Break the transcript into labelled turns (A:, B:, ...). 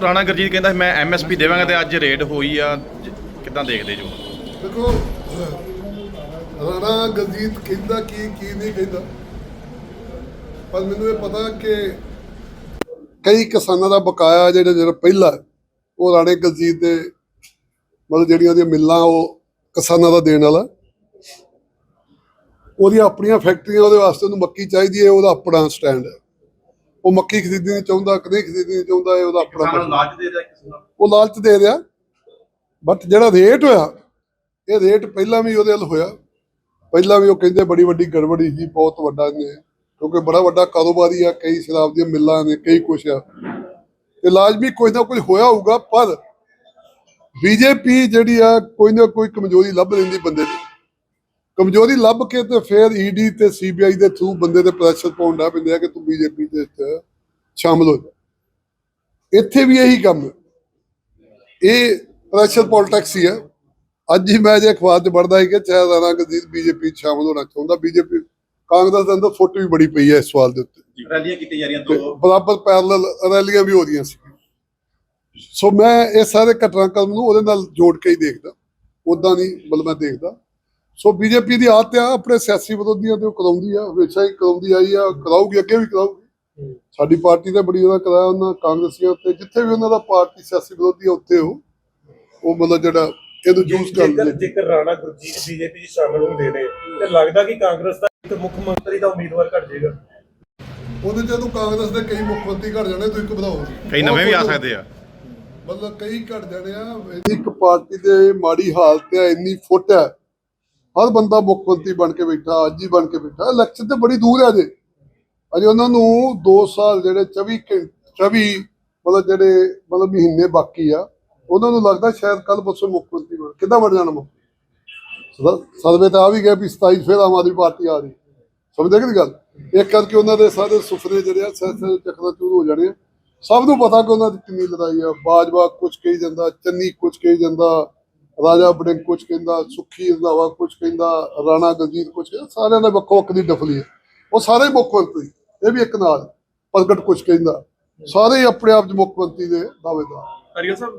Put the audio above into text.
A: ਰਾਣਾ ਗੁਰਜੀਤ ਕਹਿੰਦਾ ਮੈਂ ਐਮਐਸਪੀ ਦੇਵਾਂਗਾ ਤੇ ਅੱਜ ਰੇਡ ਹੋਈ ਆ। ਜ- ਦੇਖਦੇ ਜੋ?
B: ਦੇਖੋ, ਰਾਣਾ ਗਰਜੀਤ ਕਹਿੰਦਾ ਕੀ ਕੀ ਨਹੀਂ ਕਹਿੰਦਾ। ਪਰ ਮੈਨੂੰ ਇਹ ਪਤਾ ਕਿ ਕਈ ਕਿਸਾਨਾਂ ਦਾ ਬਕਾਇਆ ਜਿਹੜਾ ਜਿਹੜਾ ਪਹਿਲਾ ਉਹ ਰਾਣੇ ਗਰਜੀਤ ਦੇ ਮਤਲਬ ਜਿਹੜੀਆਂ ਉਹਦੀਆਂ ਮਿੱਲਾਂ ਉਹ ਕਿਸਾਨਾਂ ਦਾ ਦੇਣ ਵਾਲਾ ਉਹਦੀਆਂ ਆਪਣੀਆਂ ਫੈਕਟਰੀਆਂ ਉਹਦੇ ਵਾਸਤੇ ਉਹਨੂੰ ਮੱਕੀ ਚਾਹੀਦੀ ਹੈ, ਉਹਦਾ ਆਪਣਾ ਸਟੈਂਡ ਹੈ। ਉਹ ਮੱਕੀ ਖਰੀਦਣੀ ਚਾਹੁੰਦਾ ਕਿ ਨਹੀਂ ਖਰੀਦਣੀ ਚਾਹੁੰਦਾ ਇਹ ਉਹਦਾ ਆਪਣਾ ਮਸਲਾ।
A: ਦੇ ਰਿਹਾ ਕਿਸੇ ਨੂੰ
B: ਉਹ ਲਾਲਚ ਦੇ ਰਿਹਾ। ਬਟ ਜਿਹੜਾ ਰੇਟ ਹੋਇਆ ਇਹ ਰੇਟ ਪਹਿਲਾਂ ਵੀ ਉਹਦੇ ਵੱਲ ਹੋਇਆ। ਪਹਿਲਾਂ ਵੀ ਉਹ ਕਹਿੰਦੇ ਬੜੀ ਵੱਡੀ ਗੜਬੜੀ ਸੀ ਬਹੁਤ ਵੱਡਾ ਨੇ ਕਿਉਂਕਿ ਬੜਾ ਵੱਡਾ ਕਾਰੋਬਾਰੀ ਆ ਕਈ ਸ਼ਰਾਬ ਦੀਆਂ ਮਿੱਲਾਂ ਨੇ ਕਈ ਕੁਛ ਆ। ਤੇ ਲਾਜ਼ਮੀ ਕੋਈ ਨਾ ਕੋਈ ਹੋਇਆ ਹੋਊਗਾ ਪਰ ਬੀਜੇਪੀ ਜਿਹੜੀ ਆ ਕੋਈ ਨਾ ਕੋਈ ਕਮਜ਼ੋਰੀ ਲੱਭ ਲੈਂਦੀ ਬੰਦੇ ਦੀ। ਕਮਜ਼ੋਰੀ ਲੱਭ ਕੇ ਤੇ ਫਿਰ ਈਡੀ ਤੇ ਸੀਬੀਆਈ ਦੇ ਥਰੂ ਬੰਦੇ ਤੇ ਪ੍ਰੈਸ਼ਰ ਪਾਉਣ ਦਾ ਪੈਂਦਾ ਕਿ ਤੂੰ ਬੀਜੇਪੀ ਦੇ ਵਿੱਚ ਸ਼ਾਮਲ ਹੋ ਜਾ। ਇੱਥੇ ਵੀ ਇਹੀ ਕੰਮ ਇਹ ਪ੍ਰੈਸ਼ਰ ਪੋਲਿਟਿਕਸ ਹੀ ਹੈ। ਅੱਜ ਹੀ ਮੈਂ ਜੇ ਅਖਬਾਰ 'ਚ ਪੜ੍ਹਦਾ ਸੀ ਕਿ ਚਾਹੇ ਰਾਣਾ ਗਜ਼ੀਰ ਬੀਜੇਪੀ 'ਚ ਸ਼ਾਮਲ ਹੋਣਾ ਚਾਹੁੰਦਾ। ਬੀਜੇਪੀ ਕਾਂਗਰਸ ਦੇ ਅੰਦਰ ਫੁੱਟ ਵੀ ਬੜੀ ਪਈ ਹੈ ਇਸ ਸਵਾਲ ਦੇ ਉੱਤੇ।
A: ਰੈਲੀਆਂ ਕੀਤੀਆਂ ਜਾ ਰਹੀਆਂ
B: ਤੇ ਬਰਾਬਰ ਪੈਰਲਲ ਰੈਲੀਆਂ ਵੀ ਹੋ ਰਹੀਆਂ ਸੀ। ਸੋ ਮੈਂ ਇਹ ਸਾਰੇ ਘਟਨਾਕ੍ਰਮ ਨੂੰ ਉਹਦੇ ਨਾਲ ਜੋੜ ਕੇ ਹੀ ਦੇਖਦਾ। ਉਦਾਂ ਨਹੀਂ ਮਤਲਬ ਮੈਂ ਦੇਖਦਾ। ਸੋ ਬੀਜੇਪੀ ਦੀ ਆਦਤ ਆ ਆਪਣੇ ਸਿਆਸੀ ਵਿਰੋਧੀਆਂ ਤੇ ਉਹ ਕਰਾਉਂਦੀ ਆ ਹਮੇਸ਼ਾ ਹੀ ਕਰਾਉਂਦੀ ਆਈ ਆ ਕਰਾਊਗੀ ਅੱਗੇ ਵੀ ਕਰਾਊਗੀ। ਸਾਡੀ ਪਾਰਟੀ ਤੇ ਬੜੀ ਉਹਦਾ ਕਰਾਇਆ ਉਹਨਾਂ ਕਾਂਗਰਸੀਆਂ ਤੇ ਜਿੱਥੇ ਵੀ ਉਹਨਾਂ ਦਾ ਪਾਰਟੀ ਸਿਆਸੀ ਵਿਰੋਧੀ ਆ ਉੱਥੇ ਉਹ ਉਹ ਮਤਲਬ ਜਿਹੜਾ ਇਹਨੂੰ ਯੂਜ਼ ਕਰਦੇ
C: ਜੇਕਰ ਰਾਣਾ ਗੁਰਜੀਤ ਬੀਜੇਪੀ 'ਚ ਸ਼ਾਮਲ ਹੁੰਦੇ ਨੇ ਤੇ ਲੱਗਦਾ ਕਿ ਕਾਂਗਰਸ ਦਾ ਇੱਕ ਮੁੱਖ ਮੰਤਰੀ ਦਾ ਉਮੀਦਵਾਰ ਘਟ ਜਾਏਗਾ?
B: ਉਹਦੇ ਜਦੋਂ ਕਾਂਗਰਸ ਦੇ ਕਈ ਮੁੱਖ ਮੰਤਰੀ ਘਟ ਜਾਣੇ ਤੁਸੀਂ ਘਬਰਾਓ
A: ਕਈ ਨਵੇਂ ਵੀ ਆ ਸਕਦੇ ਆ।
B: ਮਤਲਬ ਕਈ ਘਟ ਜਾਣੇ ਆ ਇੱਕ ਪਾਰਟੀ ਦੇ ਮਾੜੀ ਹਾਲਤ ਹੈ ਇੰਨੀ ਫੁੱਟ ਹੈ ਹਰ ਬੰਦਾ ਮੁੱਖ ਮੰਤਰੀ ਬਣ ਕੇ ਬੈਠਾ ਅੱਜ ਹੀ ਬਣ ਕੇ ਬੈਠਾ। ਇਲੈਕਸ਼ਨ ਤੇ ਬੜੀ ਦੂਰ ਹੈ ਅਜੇ। ਅਜੇ ਉਹਨਾਂ ਨੂੰ 2 ਸਾਲ ਜਿਹੜੇ 24 24 ਮਤਲਬ ਜਿਹੜੇ ਮਤਲਬ ਮਹੀਨੇ ਬਾਕੀ ਆ, ਉਹਨਾਂ ਨੂੰ ਲੱਗਦਾ ਸ਼ਾਇਦ ਕੱਲ ਪਰਸੋਂ ਮੁੱਖ ਮੰਤਰੀ ਬਣ, ਕਿੱਦਾਂ ਬਣ ਜਾਣਾ ਮੁੱਖ? ਸਰਵੇ ਤਾਂ ਆ ਵੀ ਗਿਆ ਵੀ 27 ਫਿਰ ਆਮ ਆਦਮੀ ਪਾਰਟੀ ਆ ਰਹੀ। ਸਮਝਦੇ ਕਿ ਗੱਲ? ਇੱਕ ਕਰਕੇ ਉਹਨਾਂ ਦੇ ਸਾਰੇ ਸੁਪਨੇ ਜਿਹੜੇ ਆ ਸਹਿ ਚੱਕਣਾ ਸ਼ੁਰੂ ਹੋ ਜਾਣੇ ਆ। ਸਭ ਨੂੰ ਪਤਾ ਕਿ ਉਹਨਾਂ ਦੀ ਕਿੰਨੀ ਲੜਾਈ ਆ। ਬਾਜਵਾ ਕੁਝ ਕਹੀ ਜਾਂਦਾ, ਚੰਨੀ ਕੁਝ ਕਹੀ ਜਾਂਦਾ। ਰਾਜਾ ਬੜਿੰਗ ਕੁਝ ਕਹਿੰਦਾ, ਸੁੱਖੀ ਰੰਧਾਵਾ ਕੁਝ ਕਹਿੰਦਾ, ਰਾਣਾ ਗੰਜੀਤ ਕੁਝ ਕਹਿੰਦਾ, ਸਾਰਿਆਂ ਦਾ ਵੱਖੋ ਵੱਖ ਦੀ ਡਫਲੀ ਹੈ। ਉਹ ਸਾਰੇ ਮੁੱਖ ਮੰਤਰੀ, ਇਹ ਵੀ ਇੱਕ ਨਾਲ, ਪ੍ਰਗਟ ਕੁਝ ਕਹਿੰਦਾ। ਸਾਰੇ ਆਪਣੇ ਆਪ ਚ ਮੁੱਖ ਮੰਤਰੀ ਦੇ ਦਾਅਵੇਦਾਰ।
D: ਅਰੀਆ ਸਾਹਿਬ